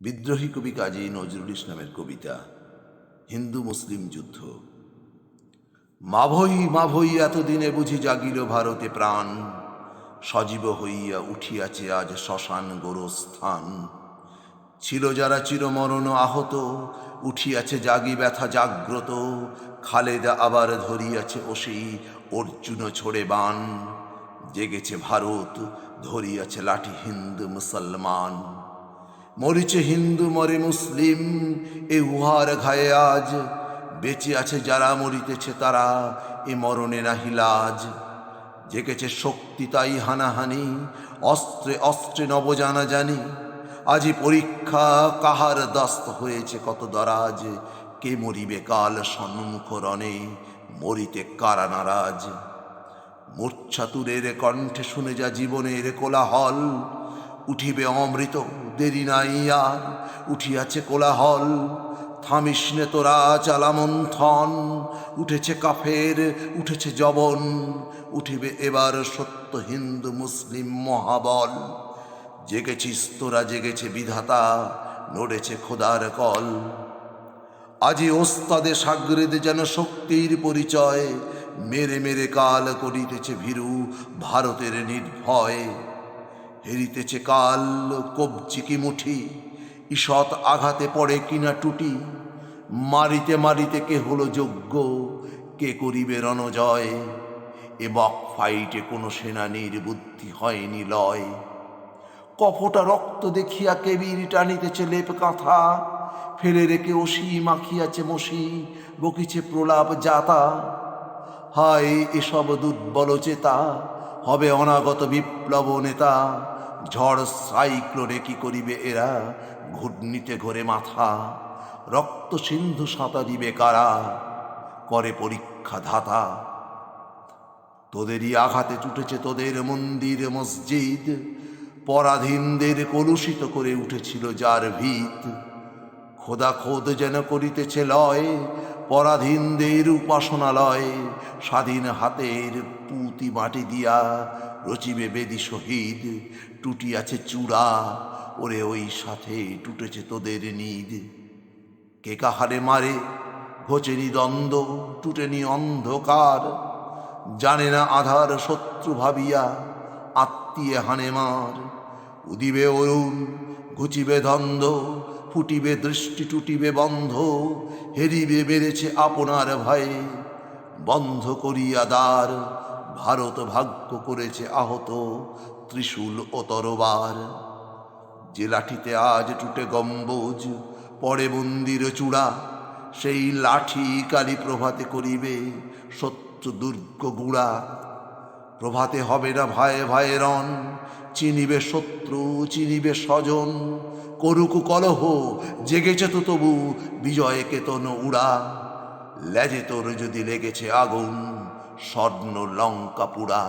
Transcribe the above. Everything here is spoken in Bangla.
বিদ্রোহী কবি কাজী নজরুল ইসলামের কবিতা, হিন্দু মুসলিম যুদ্ধ। মাভই মাভই এতদিনে বুঝি জাগিল ভারতে প্রাণ, সজীব হইয়া উঠিয়াছে আজ শ্মশান গোরস্থান। ছিল যারা চিরমরণ আহত, উঠিয়াছে জাগি ব্যথা জাগ্রত, খালেদা আবার ধরিয়াছে ওসি অর্জুন ছোড়ে বান। জেগেছে ভারত, ধরিয়াছে লাঠি হিন্দু মুসলমান। মরিছে হিন্দু, মরে মুসলিম, এ উহার ঘায়ে আজ। বেঁচে আছে যারা মরিতেছে তারা, এ মরণে নাহি লাজ। জেগেছে শক্তি তাই হানাহানি, অস্ত্রে অস্ত্রে নবজানা জানি আজি পরীক্ষা কাহার দস্ত হয়েছে কত দরাজ। কে মরিবে কাল সম্মুখ রণে, মরিতে কারা নারাজ। মূর্ছাতুরের কণ্ঠে শুনে যা জীবনের কোলাহল উঠিবে অমৃত, দেরি নাই আর। উঠিয়াছে কোলাহল থামিস নে তোরা চালামন্থন উঠেছে কাফের, উঠেছে জবন, উঠিবে এবার সত্য হিন্দু মুসলিম মহাবল। জেগেছিস তোরা, জেগেছে বিধাতা, নড়েছে খোদার কল। আজি ওস্তাদে সাগরেদে যেন শক্তির পরিচয়, মেরে মেরে কাল করিতেছে ভীরু ভারতের নির্ভয়। হেরিতেছে কাল কবজি কি মুঠি? ঈষৎ আঘাতে পড়ে কিনা টুটি? মারিতে মারিতে কে হলো যোগ্য? কে করিবে রণজয়? এ বক ফাইটে কোনো সেনানীর বুদ্ধি হয়নি লয়। কপটা রক্ত দেখিয়া কেবির টানিতেছে লেপ কাঁথা। ফেলে রেখে ওসি মাখিয়াছে মসি, বকিছে প্রলাপ জাতা। হায় এসব দুর্বল চেতা, হবে অনাগত বিপ্লব নেতা। ঝড় সাইক্লোনে কি করিবে এরা? ঘূর্ণিতে ঘোরে মাথা, রক্ত সিন্ধু সাঁতা দিবে কারা? করে পরীক্ষা ধাতা। তোদেরই আঘাতে চুটেছে তোদের মন্দির, মসজিদ, পরাধীনদের কলুষিত করে উঠেছিল যার ভিত। খোদা খোদ যেন করিতেছে লয়, পরাধীনদের উপাসনালয়, স্বাধীন হাতের পুঁতি মাটি দিয়া রচিবে বেদি শহীদ, টুটিয়াছে চূড়া, ওরে ওই সাথে টুটেছে তোদের নিদ। কে কাহারে মারে, ঘোচেনি দ্বন্দ্ব, টুটেনি অন্ধকার, জানে না আধার শত্রু ভাবিয়া, আত্মীয় হানে মার। উদিবে অরুণ, ঘুচিবে ধন্দ, ফুটিবে দৃষ্টি, টুটিবে বন্ধ, হেরিবে বেড়েছে আপনার ভয়ে, বন্ধ করিয়া দ্বার। ভারত ভাগ্য করেছে আহত ত্রিশূল ও তরবার। যে লাঠিতে আজ টুটে গম্বুজ পরে মন্দির চূড়া। সেই লাঠি কালী প্রভাতে করিবে শত্রু দুর্গ গুড়া। প্রভাতে হবে না ভয়ে ভয়ে রণ, চিনিবে শত্রু, চিনিবে স্বজন। করুক কলহ, জেগেছে তো তবু বিজয় কেতন উড়া। লেজে তোর যদি লেগেছে আগুন স্বর্ণ লঙ্কা পুড়া